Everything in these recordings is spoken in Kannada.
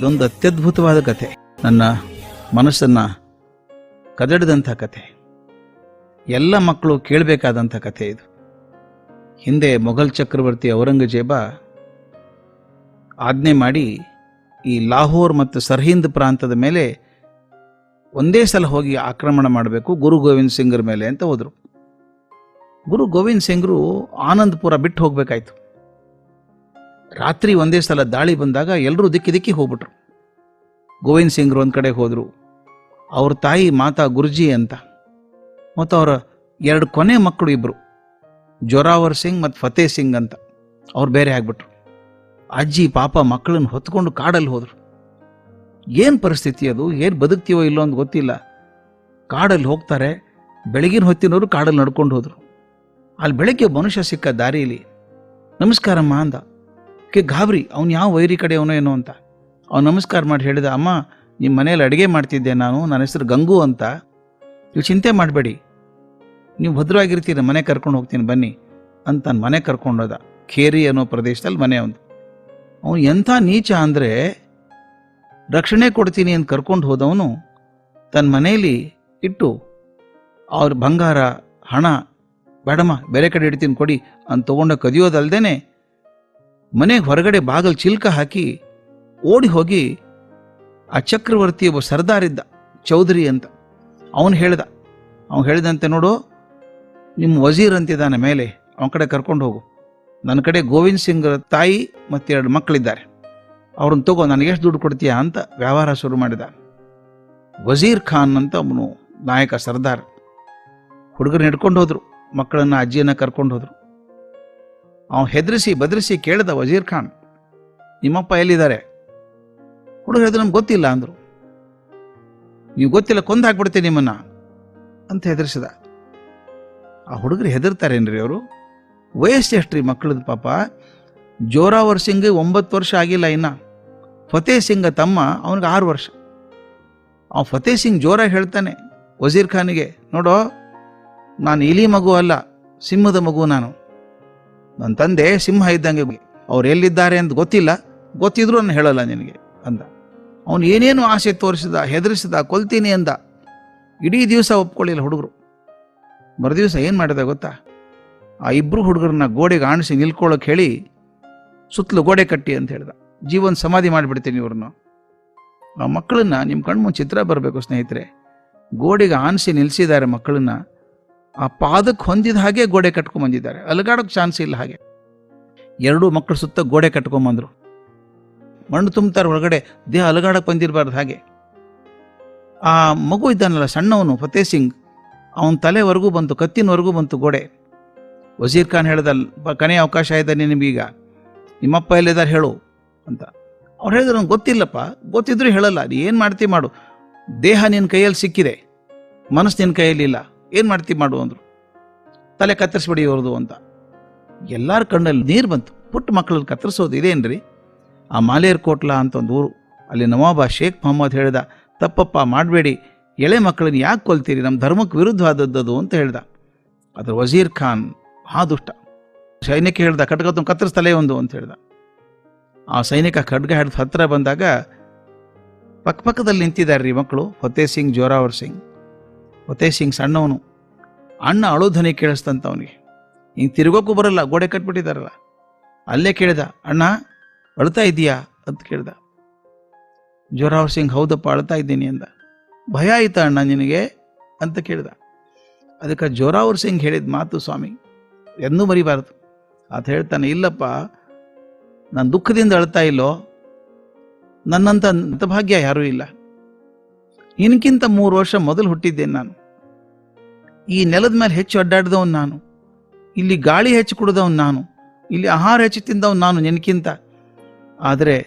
ಇದೊಂದು ಅತ್ಯದ್ಭುತವಾದ ಕಥೆ. ನನ್ನ ಮನಸ್ಸನ್ನ ಕದಡಿದಂಥ ಕಥೆ. ಎಲ್ಲ ಮಕ್ಕಳು ಕೇಳಬೇಕಾದಂಥ ಕಥೆ ಇದು. ಹಿಂದೆ ಮೊಘಲ್ ಚಕ್ರವರ್ತಿ ಔರಂಗಜೇಬ ಆಜ್ಞೆ ಮಾಡಿ ಈ ಲಾಹೋರ್ ಮತ್ತು ಸರ್ಹಿಂದ್ ಪ್ರಾಂತದ ಮೇಲೆ ಒಂದೇ ಸಲ ಹೋಗಿ ಆಕ್ರಮಣ ಮಾಡಬೇಕು ಗುರು ಗೋವಿಂದ್ ಸಿಂಗ್ರ ಮೇಲೆ ಅಂತ ಹೋದರು. ಗುರು ಗೋವಿಂದ್ ಸಿಂಗ್ರು ಆನಂದಪುರ ಬಿಟ್ಟು ಹೋಗ್ಬೇಕಾಯ್ತು. ರಾತ್ರಿ ಒಂದೇ ಸಲ ದಾಳಿ ಬಂದಾಗ ಎಲ್ಲರೂ ದಿಕ್ಕಿ ದಿಕ್ಕಿ ಹೋಗ್ಬಿಟ್ರು. ಗೋವಿಂದ್ ಸಿಂಗ್ರು ಒಂದು ಕಡೆ ಹೋದರು. ಅವ್ರ ತಾಯಿ ಮಾತಾ ಗುರುಜಿ ಅಂತ. ಮತ್ತು ಅವರ ಎರಡು ಕೊನೆ ಮಕ್ಕಳು ಇಬ್ಬರು ಜೋರಾವರ್ ಸಿಂಗ್ ಮತ್ತು ಫತೇ ಸಿಂಗ್ ಅಂತ. ಅವ್ರು ಬೇರೆ ಆಗ್ಬಿಟ್ರು. ಅಜ್ಜಿ, ಪಾಪ ಮಕ್ಕಳನ್ನು ಹೊತ್ಕೊಂಡು ಕಾಡಲ್ಲಿ ಹೋದರು. ಏನು ಪರಿಸ್ಥಿತಿ ಅದು? ಏನು ಬದುಕ್ತೀವೋ ಇಲ್ಲೋ ಅಂತ ಗೊತ್ತಿಲ್ಲ. ಕಾಡಲ್ಲಿ ಹೋಗ್ತಾರೆ, ಬೆಳಗಿನ ಹೊತ್ತಿನವರು ಕಾಡಲ್ಲಿ ನಡ್ಕೊಂಡು ಹೋದರು. ಅಲ್ಲಿ ಬೆಳಗ್ಗೆ ಮನುಷ್ಯ ಸಿಕ್ಕ ದಾರಿಯಲ್ಲಿ ನಮಸ್ಕಾರಮ್ಮ ಅಂದ. ಕೆ ಗಾಬರಿ, ಅವ್ನು ಯಾವ ವೈರಿ ಕಡೆ ಅವನೋ ಏನೋ ಅಂತ. ಅವ್ನು ನಮಸ್ಕಾರ ಮಾಡಿ ಹೇಳಿದ, ಅಮ್ಮ ನಿಮ್ಮ ಮನೇಲಿ ಅಡುಗೆ ಮಾಡ್ತಿದ್ದೆ ನಾನು, ನನ್ನ ಹೆಸರು ಗಂಗು ಅಂತ. ನೀವು ಚಿಂತೆ ಮಾಡಬೇಡಿ. ನೀವು ಭದ್ರವಾಗಿರ್ತೀರ, ಮನೆ ಕರ್ಕೊಂಡು ಹೋಗ್ತೀನಿ, ಬನ್ನಿ. ಅಂತ ನಾನು ಮನೆ ಕರ್ಕೊಂಡೋದ ಖೇರಿ ಅನ್ನೋ ಪ್ರದೇಶದಲ್ಲಿ ಮನೆ ಒಂದು. ಅವನು ಎಂಥ ನೀಚ ಅಂದರೆ, ರಕ್ಷಣೆ ಕೊಡ್ತೀನಿ ಅಂತ ಕರ್ಕೊಂಡು ಹೋದವನು ತನ್ನ ಮನೆಯಲ್ಲಿ ಇಟ್ಟು, ಅವ್ರ ಬಂಗಾರ, ಹಣ, ಬೇಡಮ್ಮ, ಬೇರೆ ಕಡೆ ಇಡ್ತೀನಿ, ಕೊಡಿ ಅಂತ ತೊಗೊಂಡು ಕದಿಯೋದಲ್ದೇನೆ ಮನೆಗೆ ಹೊರಗಡೆ ಬಾಗಿಲು ಚಿಲ್ಕ ಹಾಕಿ ಓಡಿ ಹೋಗಿ ಆ ಚಕ್ರವರ್ತಿ ಒಬ್ಬ ಸರ್ದಾರ್ ಇದ್ದ, ಚೌಧರಿ ಅಂತ. ಅವನು ಹೇಳ್ದ, ಅವನು ಹೇಳಿದಂತೆ ನೋಡು ನಿಮ್ಮ ವಜೀರ್ ಅಂತಿದ್ದಾನೆ ಮೇಲೆ, ಅವನ ಕಡೆ ಕರ್ಕೊಂಡು ಹೋಗು. ನನ್ನ ಕಡೆ ಗೋವಿಂದ್ ಸಿಂಗ್ ತಾಯಿ ಮತ್ತು ಎರಡು ಮಕ್ಕಳಿದ್ದಾರೆ. ಅವ್ರನ್ನ ತಗೋ, ನನಗೆ ಎಷ್ಟು ದುಡ್ಡು ಕೊಡ್ತೀಯಾ ಅಂತ ವ್ಯವಹಾರ ಶುರು ಮಾಡಿದ. ವಜೀರ್ ಖಾನ್ ಅಂತ ಅವನು ನಾಯಕ, ಸರ್ದಾರ್. ಹುಡುಗರನ್ನ ಹಿಡ್ಕೊಂಡು ಹೋದರು, ಮಕ್ಕಳನ್ನು, ಅಜ್ಜಿಯನ್ನು ಕರ್ಕೊಂಡು ಹೋದ್ರು. ಅವನು ಹೆದರಿಸಿ, ಬದರಿಸಿ ಕೇಳಿದ ವಜೀರ್ ಖಾನ್, ನಿಮ್ಮಪ್ಪ ಎಲ್ಲಿದ್ದಾರೆ? ಹುಡುಗ ಹೇಳಿದ್ರು ನಮ್ಗೆ ಗೊತ್ತಿಲ್ಲ, ಅಂದರು. ನೀವು ಗೊತ್ತಿಲ್ಲ, ಕೊಂದು ಹಾಕ್ಬಿಡ್ತೀನಿ ನಿಮ್ಮನ್ನು, ಅಂತ ಹೆದರಿಸಿದ. ಆ ಹುಡುಗರು ಹೆದರ್ತಾರೇನ್ರಿ ಅವರು? ವಯಸ್ಸು ಎಷ್ಟ್ರಿ ಮಕ್ಕಳದ ಪಾಪ? ಜೋರಾವರ್ ಸಿಂಗ್ ಒಂಬತ್ತು ವರ್ಷ ಆಗಿಲ್ಲ ಇನ್ನು. ಫತೇ ಸಿಂಗ ತಮ್ಮ ಅವನಿಗೆ ಆರು ವರ್ಷ. ಆ ಫತೇ ಸಿಂಗ್ ಜೋರಾಗಿ ಹೇಳ್ತಾನೆ ವಜೀರ್ ಖಾನಿಗೆ, ನೋಡೋ, ನಾನು ಇಲಿ ಮಗು ಅಲ್ಲ, ಸಿಂಹದ ಮಗು ನಾನು. ನನ್ನ ತಂದೆ ಸಿಂಹ ಇದ್ದಂಗೆ ಅವ್ರು ಎಲ್ಲಿದ್ದಾರೆ ಅಂತ ಗೊತ್ತಿಲ್ಲ. ಗೊತ್ತಿದ್ರು ನಾನು ಹೇಳಲ್ಲ ನಿನಗೆ ಅಂದ. ಅವನು ಏನೇನು ಆಸೆ ತೋರಿಸಿದ, ಹೆದರಿಸಿದ, ಕೊಲ್ತೀನಿ ಅಂದ. ಇಡೀ ದಿವಸ ಒಪ್ಕೊಳ್ಳಿಲ್ಲ ಹುಡುಗರು. ಮರುದಿವಸ ಏನು ಮಾಡಿದೆ ಗೊತ್ತಾ? ಆ ಇಬ್ಬರು ಹುಡುಗರನ್ನ ಗೋಡೆಗೆ ಆಣಿಸಿ ನಿಲ್ಕೊಳ್ಳೋಕೆ ಹೇಳಿ ಸುತ್ತಲೂ ಗೋಡೆ ಕಟ್ಟಿ ಅಂತ ಹೇಳ್ದ. ಜೀವನ ಸಮಾಧಿ ಮಾಡಿಬಿಡ್ತೀನಿ ಇವ್ರನ್ನು. ಆ ಮಕ್ಕಳನ್ನ ನಿಮ್ಮ ಕಣ್ಮು ಚಿತ್ರ ಬರಬೇಕು ಸ್ನೇಹಿತರೆ. ಗೋಡೆಗೆ ಆಣಿಸಿ ನಿಲ್ಲಿಸಿದ್ದಾರೆ ಮಕ್ಕಳನ್ನ. ಆ ಪಾದಕ್ಕೆ ಹೊಂದಿದ ಹಾಗೆ ಗೋಡೆ ಕಟ್ಕೊಂಬಂದಿದ್ದಾರೆ ಅಲಗಾಡೋಕೆ ಚಾನ್ಸ್ ಇಲ್ಲ ಹಾಗೆ. ಎರಡೂ ಮಕ್ಕಳು ಸುತ್ತ ಗೋಡೆ ಕಟ್ಕೊಂಬಂದರು ಮಣ್ಣು ತುಂಬ್ತಾರೆ ಹೊರಗಡೆ ದೇಹ ಅಲಗಾಡಕ್ಕೆ ಬಂದಿರಬಾರ್ದು ಹಾಗೆ. ಆ ಮಗು ಇದ್ದಾನಲ್ಲ, ಸಣ್ಣವನು, ಫತೇ ಸಿಂಗ್. ಅವನ ತಲೆವರೆಗೂ ಬಂತು, ಕತ್ತಿನವರೆಗೂ ಬಂತು ಗೋಡೆ. ವಜೀರ್ ಖಾನ್ ಹೇಳ್ದಲ್ಲ ಕನೆ ಅವಕಾಶ ಇದೆ ನಿನಗೀಗ ನಿಮ್ಮಪ್ಪ ಎಲ್ಲಿದ್ದಾರೆ ಹೇಳು ಅಂತ. ಅವ್ರು ಹೇಳಿದ್ರು, ನಂಗೆ ಗೊತ್ತಿಲ್ಲಪ್ಪ. ಗೊತ್ತಿದ್ರು ಹೇಳಲ್ಲ. ನೀ ಏನು ಮಾಡ್ತಿ ಮಾಡು. ದೇಹ ನಿನ್ನ ಕೈಯಲ್ಲಿ ಸಿಕ್ಕಿದೆ. ಮನಸ್ಸು ನಿನ್ನ ಕೈಯಲ್ಲಿ ಇಲ್ಲ ಏನು ಮಾಡ್ತಿ ಮಾಡು ಅಂದರು. ತಲೆ ಕತ್ತರಿಸ್ಬಿಡಿ ಅವ್ರದ್ದು ಅಂತ. ಎಲ್ಲರ ಕಣ್ಣಲ್ಲಿ ನೀರು ಬಂತು. ಪುಟ್ಟ ಮಕ್ಕಳಲ್ಲಿ ಕತ್ತರಿಸೋದು ಇದೇನ್ರಿ? ಆ ಮಾಲೇರ್ ಕೋಟ್ಲಾ ಅಂತ ಒಂದು ಊರು. ಅಲ್ಲಿ ನವಾಬ ಶೇಖ್ ಮೊಹಮ್ಮದ್ ಹೇಳಿದ, ತಪ್ಪಪ್ಪ, ಮಾಡಬೇಡಿ. ಎಳೆ ಮಕ್ಕಳನ್ನ ಯಾಕೆ ಕೊಲ್ತೀರಿ? ನಮ್ಮ ಧರ್ಮಕ್ಕೆ ವಿರುದ್ಧವಾದದ್ದು ಅಂತ ಹೇಳ್ದ. ಅದ್ರ ವಜೀರ್ ಖಾನ್ ಆ ದುಷ್ಟ. ಸೈನಿಕ ಹೇಳ್ದ ಖಡ್ಗ ಕತ್ತರಿಸ್ತಲೇ ಒಂದು ಅಂತ ಹೇಳ್ದ. ಆ ಸೈನಿಕ ಖಡ್ಗ ಹಿಡಿದು ಹತ್ತಿರ ಬಂದಾಗ ಪಕ್ಕಪಕ್ಕದಲ್ಲಿ ನಿಂತಿದ್ದಾರೆ ರೀ ಮಕ್ಕಳು ಫತೇ ಸಿಂಗ್, ಜೋರಾವರ್ ಸಿಂಗ್. ಫತೇ ಸಿಂಗ್ ಸಣ್ಣವನು. ಅಣ್ಣ ಅಳು ಧ್ವನಿ ಕೇಳಿಸ್ತಂತ ಅವನಿಗೆ. ಹಿಂಗೆ ತಿರುಗೋಕ್ಕೂ ಬರಲ್ಲ, ಗೋಡೆ ಕಟ್ಬಿಟ್ಟಿದಾರಲ್ಲ ಅಲ್ಲೇ ಕೇಳಿದ, ಅಣ್ಣ, ಅಳ್ತಾ ಇದೀಯಾ ಅಂತ ಕೇಳ್ದ. ಜೋರಾವರ್ ಸಿಂಗ್, ಹೌದಪ್ಪ, ಅಳ್ತಾ ಇದ್ದೀನಿ ಅಂದ. ಭಯ ಆಯ್ತಾ ಅಣ್ಣ ನಿನಗೆ? ಅಂತ ಕೇಳ್ದ. ಅದಕ್ಕೆ ಜೋರಾವರ್ ಸಿಂಗ್ ಹೇಳಿದ ಮಾತು ಸ್ವಾಮಿ ಎಂದೂ ಮರಿಬಾರದು. ಆತ ಹೇಳ್ತಾನೆ, ಇಲ್ಲಪ್ಪ, ನಾನು ದುಃಖದಿಂದ ಅಳ್ತಾ ಇಲ್ಲೋ? ನನ್ನಂಥ ಭಾಗ್ಯ ಯಾರೂ ಇಲ್ಲ. ನಿನಕ್ಕಿಂತ ಮೂರು ವರ್ಷ ಮೊದಲು ಹುಟ್ಟಿದ್ದೇನೆ ನಾನು. ಈ ನೆಲದ ಮೇಲೆ ಹೆಚ್ಚು ಅಡ್ಡಾಡಿದವನು ನಾನು. ಇಲ್ಲಿ ಗಾಳಿ ಹೆಚ್ಚು ಕುಡಿದವನು ನಾನು. ಇಲ್ಲಿ ಆಹಾರ ಹೆಚ್ಚು ತಿಂದವನು ನಾನು ನಿನಕ್ಕಿಂತ ಆದರೆ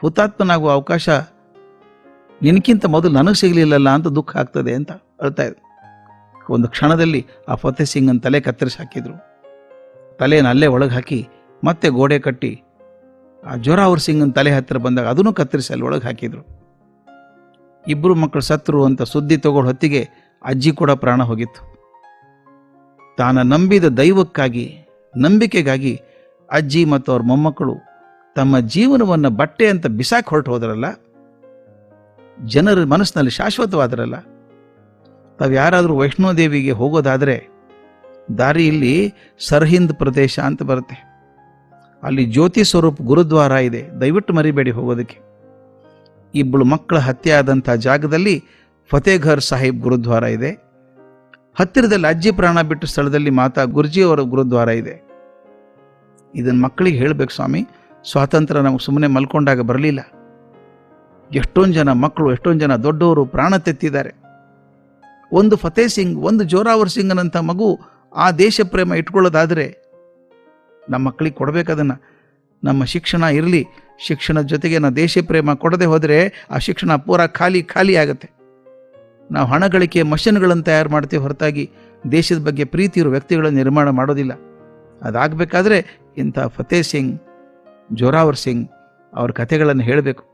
ಹುತಾತ್ಮನಾಗುವ ಅವಕಾಶ ನಿನಕ್ಕಿಂತ ಮೊದಲು ನನಗೆ ಸಿಗಲಿಲ್ಲಲ್ಲ ಅಂತ ದುಃಖ ಆಗ್ತದೆ ಅಂತ ಅಳ್ತಾ ಇದ್ದ. ಒಂದು ಕ್ಷಣದಲ್ಲಿ ಆ ಫತೇ ಸಿಂಗನ ತಲೆ ಕತ್ತರಿಸಿ ಹಾಕಿದ್ರು. ತಲೆಯನ್ನು ಅಲ್ಲೇ ಒಳಗೆ ಹಾಕಿ ಮತ್ತೆ ಗೋಡೆ ಕಟ್ಟಿ ಆ ಜೋರಾವರ್ ಸಿಂಗನ ತಲೆ ಹತ್ತಿರ ಬಂದಾಗ ಅದನ್ನು ಕತ್ತರಿಸಿ ಅಲ್ಲಿ ಒಳಗೆ ಹಾಕಿದ್ರು. ಇಬ್ಬರು ಮಕ್ಕಳು ಸತ್ರು ಅಂತ ಸುದ್ದಿ ತಗೊಳ್ಳೋ ಹೊತ್ತಿಗೆ ಅಜ್ಜಿ ಕೂಡ ಪ್ರಾಣ ಹೋಗಿತ್ತು. ತಾನ ನಂಬಿದ ದೈವಕ್ಕಾಗಿ, ನಂಬಿಕೆಗಾಗಿ ಅಜ್ಜಿ ಮತ್ತು ಅವ್ರ ಮೊಮ್ಮಕ್ಕಳು ತಮ್ಮ ಜೀವನವನ್ನು ಬಟ್ಟೆ ಅಂತ ಬಿಸಾಕಿ ಹೊರಟು ಹೋದ್ರಲ್ಲ? ಜನರ ಮನಸ್ಸಿನಲ್ಲಿ ಶಾಶ್ವತವಾದರಲ್ಲ? ತಾವು ಯಾರಾದರೂ ವೈಷ್ಣೋದೇವಿಗೆ ಹೋಗೋದಾದರೆ ದಾರಿಯಲ್ಲಿ ಸರ್ಹಿಂದ್ ಪ್ರದೇಶ ಅಂತ ಬರುತ್ತೆ. ಅಲ್ಲಿ ಜ್ಯೋತಿ ಸ್ವರೂಪ್ ಗುರುದ್ವಾರ ಇದೆ. ದಯವಿಟ್ಟು ಮರಿಬೇಡಿ ಹೋಗೋದಕ್ಕೆ. ಇಬ್ಬಳು ಮಕ್ಕಳ ಹತ್ಯೆ ಆದಂಥ ಜಾಗದಲ್ಲಿ ಫತೇಘರ್ ಸಾಹಿಬ್ ಗುರುದ್ವಾರ ಇದೆ. ಹತ್ತಿರದಲ್ಲಿ ಅಜ್ಜಿ ಪ್ರಾಣ ಬಿಟ್ಟ ಸ್ಥಳದಲ್ಲಿ ಮಾತಾ ಗುರ್ಜಿಯವರ ಗುರುದ್ವಾರ ಇದೆ. ಇದನ್ನು ಮಕ್ಕಳಿಗೆ ಹೇಳಬೇಕು ಸ್ವಾಮಿ, ಸ್ವಾತಂತ್ರ್ಯ ನಮಗೆ ಸುಮ್ಮನೆ ಮಲ್ಕೊಂಡಾಗ ಬರಲಿಲ್ಲ. ಎಷ್ಟೊಂದು ಜನ ಮಕ್ಕಳು, ಎಷ್ಟೊಂದು ಜನ ದೊಡ್ಡವರು ಪ್ರಾಣ ತೆತ್ತಿದ್ದಾರೆ. ಒಂದು ಫತೇ ಸಿಂಗ್, ಒಂದು ಜೋರಾವರ್ ಸಿಂಗ್ನಂಥ ಮಗು ಆ ದೇಶ ಪ್ರೇಮ ಇಟ್ಕೊಳ್ಳೋದಾದರೆ ನಮ್ಮ ಮಕ್ಕಳಿಗೆ ಕೊಡಬೇಕದನ್ನು, ನಮ್ಮ ಶಿಕ್ಷಣ ಇರಲಿ ಶಿಕ್ಷಣದ ಜೊತೆಗೆ ನಾವು ದೇಶ ಪ್ರೇಮ ಕೊಡದೆ ಹೋದರೆ ಆ ಶಿಕ್ಷಣ ಪೂರ ಖಾಲಿ ಖಾಲಿ ಆಗುತ್ತೆ. ನಾವು ಹಣ ಗಳಿಕೆ ಮಷಿನ್ಗಳನ್ನು ತಯಾರು ಮಾಡ್ತೀವಿ ಹೊರತಾಗಿ ದೇಶದ ಬಗ್ಗೆ ಪ್ರೀತಿ ಇರೋ ವ್ಯಕ್ತಿಗಳನ್ನು ನಿರ್ಮಾಣ ಮಾಡೋದಿಲ್ಲ. ಅದಾಗಬೇಕಾದ್ರೆ ಇಂಥ ಫತೇ ಸಿಂಗ್, ಜೋರಾವರ್ ಸಿಂಗ್ ಅವ್ರ ಕಥೆಗಳನ್ನು ಹೇಳಬೇಕು.